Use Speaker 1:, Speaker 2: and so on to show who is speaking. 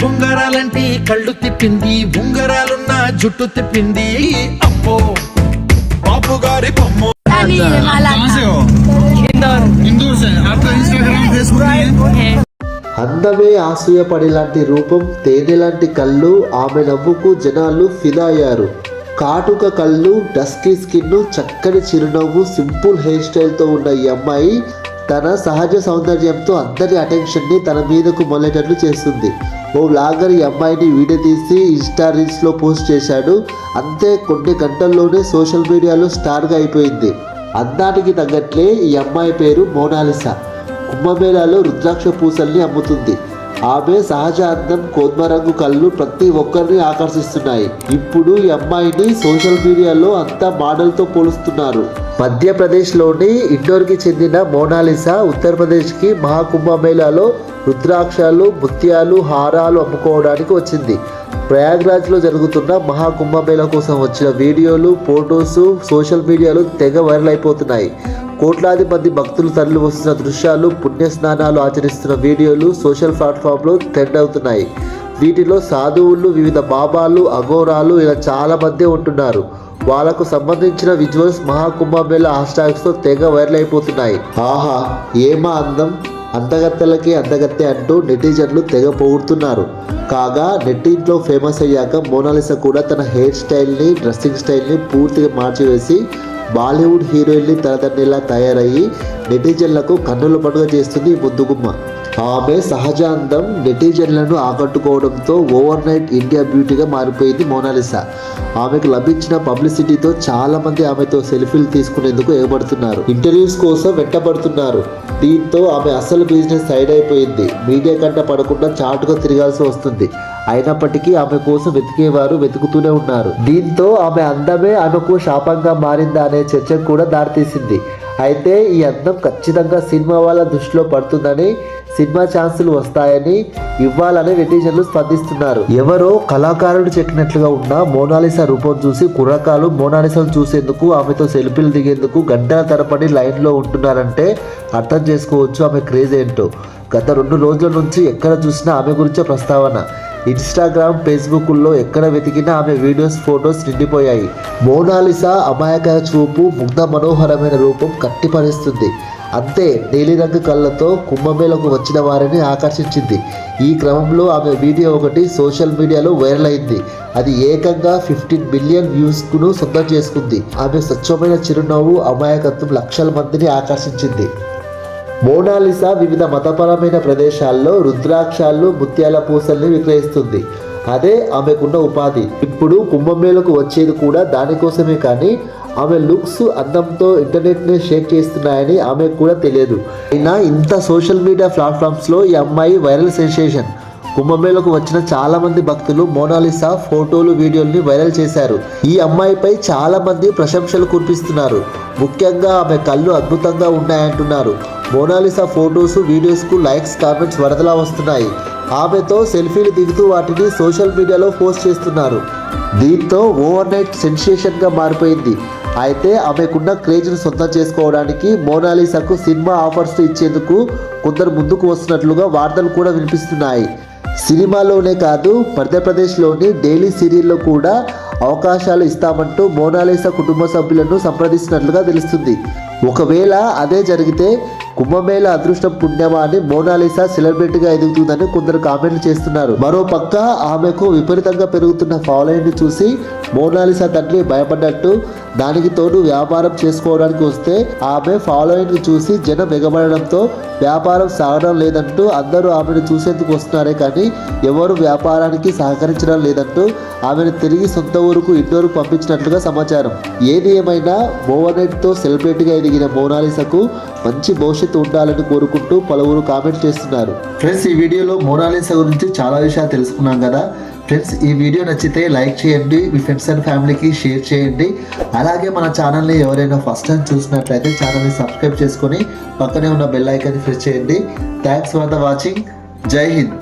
Speaker 1: బొంగరాలంటే కళ్ళు తిప్పింది బొంగరాలున్న జుట్టు తిప్పింది. అప్పో బాబు గారి బొమ్మ
Speaker 2: అందమే ఆశయపడి లాంటి రూపం తేనె లాంటి కళ్ళు ఆమె నవ్వుకు జనాలు ఫిదా అయ్యారు కాటుక కళ్ళు డస్కీ స్కిన్ చక్కని చిరునవ్వు సింపుల్ హెయిర్ స్టైల్తో ఉన్న ఈ అమ్మాయి తన సహజ సౌందర్యంతో అందరి అటెన్షన్ని తన మీదకు మొలేటట్లు చేస్తుంది. ఓ బ్లాగర్ ఈ అమ్మాయిని వీడియో తీసి ఇన్స్టా రీల్స్లో పోస్ట్ చేశాడు. అంతే కొన్ని గంటల్లోనే సోషల్ మీడియాలో స్టార్గా అయిపోయింది. అందానికి తగ్గట్లే ఈ అమ్మాయి పేరు మోనాలిసా. కుంభమేళాలో రుద్రాక్ష పూసల్ని అమ్ముతుంది. ఆమె సహజ అందం కోద్మ రంగు కళ్ళు ప్రతి ఒక్కరిని ఆకర్షిస్తున్నాయి. ఇప్పుడు ఈ అమ్మాయిని సోషల్ మీడియాలో అంతా మోడల్తో పోలుస్తున్నారు. మధ్యప్రదేశ్లోని ఇండోర్కి చెందిన మోనాలిసా ఉత్తరప్రదేశ్కి మహాకుంభమేళాలో రుద్రాక్షాలు ముత్యాలు హారాలు అమ్ముకోవడానికి వచ్చింది. ప్రయాగ్రాజ్లో జరుగుతున్న మహాకుంభమేళా కోసం వచ్చిన వీడియోలు ఫోటోస్ సోషల్ మీడియాలో తెగ వైరల్ అయిపోతున్నాయి. కోట్లాది మంది భక్తులు తరలి వస్తున్న దృశ్యాలు పుణ్య స్నానాలు ఆచరిస్తున్న వీడియోలు సోషల్ ప్లాట్ఫామ్లో ట్రెండ్ అవుతున్నాయి. వీటిలో సాధువులు వివిధ బాబాలు అఘోరాలు ఇలా చాలా మంది ఉంటున్నారు. వాళ్ళకు సంబంధించిన విజువల్స్ మహాకుంభమేళా హ్యాష్టాగ్స్తో తెగ వైరల్ అయిపోతున్నాయి. ఆహా ఏమా అందం? అందగత్తెలకి అందగత్తె అంటూ నెటిజన్లు తెగ పొగుడుతున్నారు. కాగా నెట్టింట్లో ఫేమస్ అయ్యాక మోనాలిసా కూడా తన హెయిర్ స్టైల్ని డ్రెస్సింగ్ స్టైల్ని పూర్తిగా మార్చివేసి బాలీవుడ్ హీరోయిన్లు తలదండ్రిలా తయారయ్యి నెటిజన్లకు కన్నుల పండుగ చేస్తుంది ఈ ముద్దుగుమ్మ ఆమె సహజ అందం నెటిజన్లను ఆకట్టుకోవడంతో ఓవర్ నైట్ ఇండియా బ్యూటీగా మారిపోయింది మోనాలిసా. ఆమెకు లభించిన పబ్లిసిటీతో చాలా మంది ఆమెతో సెల్ఫీలు తీసుకునేందుకు ఎగబడుతున్నారు. ఇంటర్వ్యూస్ కోసం వెంటబడుతున్నారు. దీంతో ఆమె అసలు బిజినెస్ సైడ్ అయిపోయింది. మీడియా కంట పడకుండా చాటుగా తిరగాల్సి వస్తుంది. అయినప్పటికీ ఆమె కోసం వెతికేవారు వెతుకుతూనే ఉన్నారు. దీంతో ఆమె అందమే ఆమెకు శాపంగా మారిందా అనే చర్చకు కూడా దారితీసింది. అయితే ఈ అందం ఖచ్చితంగా సినిమా వాళ్ళ దృష్టిలో పడుతుందని సినిమా ఛాన్సులు వస్తాయని ఇవ్వాలని నెటిజన్లు స్పందిస్తున్నారు. ఎవరో కళాకారుడు చెక్కినట్లుగా ఉన్న మోనాలిసా రూపం చూసి కుర్రకాలు మోనాలిసాను చూసేందుకు ఆమెతో సెల్ఫీలు దిగేందుకు గంటల తరపడి లైన్లో ఉంటున్నారంటే అర్థం చేసుకోవచ్చు ఆమె క్రేజ్ ఏంటో. గత రెండు రోజుల నుంచి ఎక్కడ చూసినా ఆమె గురించే ప్రస్తావన. ఇన్స్టాగ్రామ్ ఫేస్బుక్లో ఎక్కడ వెతికినా ఆమె వీడియోస్ ఫొటోస్ నిండిపోయాయి. మోనాలిసా అమాయక చూపు ముగ్ధ మనోహరమైన రూపం కట్టిపరిస్తుంది అంతే నీలిరంగు కళ్ళతో కుంభమేళకు వచ్చిన వారిని ఆకర్షించింది. ఈ క్రమంలో ఆమె వీడియో ఒకటి సోషల్ మీడియాలో వైరల్ అయింది. అది ఏకంగా ఫిఫ్టీన్ మిలియన్ వ్యూస్కును సొంతం చేసుకుంది. ఆమె స్వచ్ఛమైన చిరునవ్వు అమాయకత్వం లక్షల మందిని ఆకర్షించింది. మోనాలిసా వివిధ మతపరమైన ప్రదేశాల్లో రుద్రాక్షాలు ముత్యాల పూసల్ని విక్రయిస్తుంది. అదే ఆమెకున్న ఉపాధి. ఇప్పుడు కుంభమేళకు వచ్చేది కూడా దానికోసమే కానీ ఆమె లుక్స్ అందంతో ఇంటర్నెట్ని షేక్ చేస్తున్నాయని ఆమెకు కూడా తెలియదు. అయినా ఇంత సోషల్ మీడియా ప్లాట్ఫామ్స్లో ఈ అమ్మాయి వైరల్ సెన్సేషన్. కుంభమేళకు వచ్చిన చాలా మంది భక్తులు మోనాలిసా ఫోటోలు వీడియోల్ని వైరల్ చేశారు. ఈ అమ్మాయిపై చాలా మంది ప్రశంసలు కురిపిస్తున్నారు. ముఖ్యంగా ఆమె కళ్ళు అద్భుతంగా ఉన్నాయంటున్నారు. మోనాలిసా ఫోటోస్ వీడియోస్కు లైక్స్ కామెంట్స్ వరదలా వస్తున్నాయి. ఆమెతో సెల్ఫీలు దిగుతూ వాటిని సోషల్ మీడియాలో పోస్ట్ చేస్తున్నారు. దీంతో ఓవర్ నైట్ సెన్సేషన్గా మారిపోయింది. అయితే ఆమెకున్న క్రేజ్ను సొంతం చేసుకోవడానికి మోనాలిసాకు సినిమా ఆఫర్స్ ఇచ్చేందుకు కొందరు ముందుకు వస్తున్నట్లుగా వార్తలు కూడా వినిపిస్తున్నాయి. సినిమాలోనే కాదు మధ్యప్రదేశ్లోని డైలీ సీరియల్లో కూడా అవకాశాలు ఇస్తామంటూ మోనాలిసా కుటుంబ సభ్యులను సంప్రదిస్తున్నట్లుగా తెలుస్తుంది. ఒకవేళ అదే జరిగితే కుంభమేళ అదృష్ట పుణ్యమా అని మోనాలిసా సెలబ్రిటీగా ఎదుగుతుందని కొందరు కామెంట్లు చేస్తున్నారు. మరో పక్క ఆమెకు విపరీతంగా పెరుగుతున్న ఫాలోయింగ్ చూసి మోనాలిసా తండ్రి భయపడ్డట్టు దానికి తోడు వ్యాపారం చేసుకోవడానికి వస్తే ఆమె ఫాలోయింగ్ చూసి జనం ఎగబడడంతో వ్యాపారం సాగడం లేదంటూ అందరూ ఆమెను చూసేందుకు వస్తున్నారే కానీ ఎవరు వ్యాపారానికి సహకరించడం లేదంటూ ఆమెను తిరిగి సొంత ఊరుకు ఇండోరుకు పంపించినట్లుగా సమాచారం. ఏది ఏమైనా మోవనెట్తో సెలబ్రిటీగా ఎదిగిన మోనాలిసాకు మంచి భవిష్యత్తు ఉండాలని కోరుకుంటూ పలువురు కామెంట్ చేస్తున్నారు. ఫ్రెండ్స్ ఈ వీడియోలో మోనాలిసా గురించి చాలా విషయాలు తెలుసుకున్నాం కదా. ఫ్రెండ్స్ ఈ వీడియో నచ్చితే లైక్ చేయండి మీ ఫ్రెండ్స్ అండ్ ఫ్యామిలీకి షేర్ చేయండి. అలాగే మన ఛానల్ని ఎవరైనా ఫస్ట్ టైం చూసినట్లయితే ఛానల్ని సబ్స్క్రైబ్ చేసుకొని పక్కనే ఉన్న బెల్ ఐకాన్ని ప్రెస్ చేయండి. థ్యాంక్స్ ఫర్ ద వాచింగ్ జై హింద్